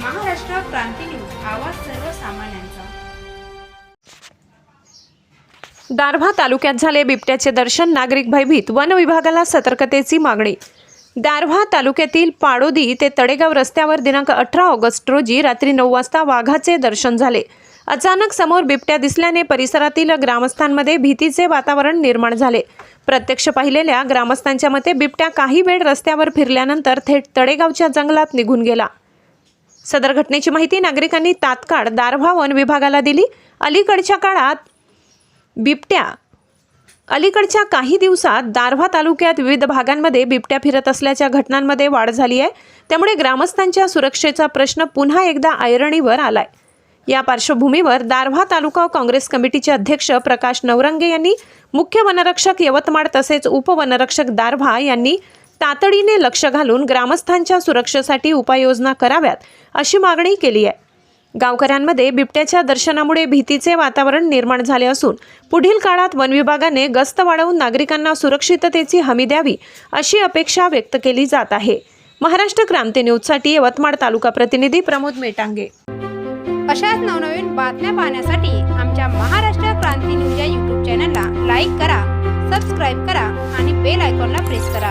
क्रांती news आवाज सर्वसामान्यांचा. दारव्हा तालुक्यात झाले बिबट्याचे दर्शन नागरिक भयभीत वन विभागाला सतर्कतेची मागणी. दारव्हा तालुक्यातील पाडोदी ते तडेगाव रस्त्यावर दिनांक अठरा ऑगस्ट रोजी रात्री नऊ वाजता वाघाचे दर्शन झाले. अचानक समोर बिबट्या दिसल्याने परिसरातील ग्रामस्थांमध्ये भीतीचे वातावरण निर्माण झाले. प्रत्यक्ष पाहिलेल्या ग्रामस्थांच्या मते बिबट्या काही वेळ रस्त्यावर फिरल्यानंतर थेट तडेगावच्या जंगलात निघून गेला. सदर घटनेची माहिती नागरिकांनी तात्काळ दारव्हा वन विभागाला दिली. अलीकडच्या काळात बिबट्या अलीकडच्या काही दिवसात दारव्हा तालुक्यात विविध भागांमध्ये बिबट्या फिरत असल्याच्या घटनांमध्ये वाढ झाली आहे. त्यामुळे ग्रामस्थांच्या सुरक्षेचा प्रश्न पुन्हा एकदा ऐरणीवर आलाय. या पार्श्वभूमीवर दारव्हा तालुका काँग्रेस कमिटीचे अध्यक्ष प्रकाश नवरंगे यांनी मुख्य वनरक्षक यवतमाळ तसेच उपवनरक्षक दारव्हा यांनी तातडीने लक्ष घालून ग्रामस्थांच्या सुरक्षेसाठी उपाययोजना कराव्यात अशी मागणी केली आहे. गावकऱ्यांमध्ये बिबट्याच्या दर्शनामुळे भीतीचे वातावरण निर्माण झाले असून पुढील काळात वन विभागाने गस्त वाढवून नागरिकांना सुरक्षिततेची हमी द्यावी अशी अपेक्षा व्यक्त केली जात आहे. महाराष्ट्र क्रांती न्यूजसाठी यवतमाळ तालुका प्रतिनिधी प्रमोद मेटांगे. अशाच नवनवीन बातम्या पाहण्यासाठी आमच्या महाराष्ट्र क्रांती न्यूज या यूट्यूब चॅनलला लाईक करा सबस्क्राईब करा आणि बेल आयकॉनला प्रेस करा.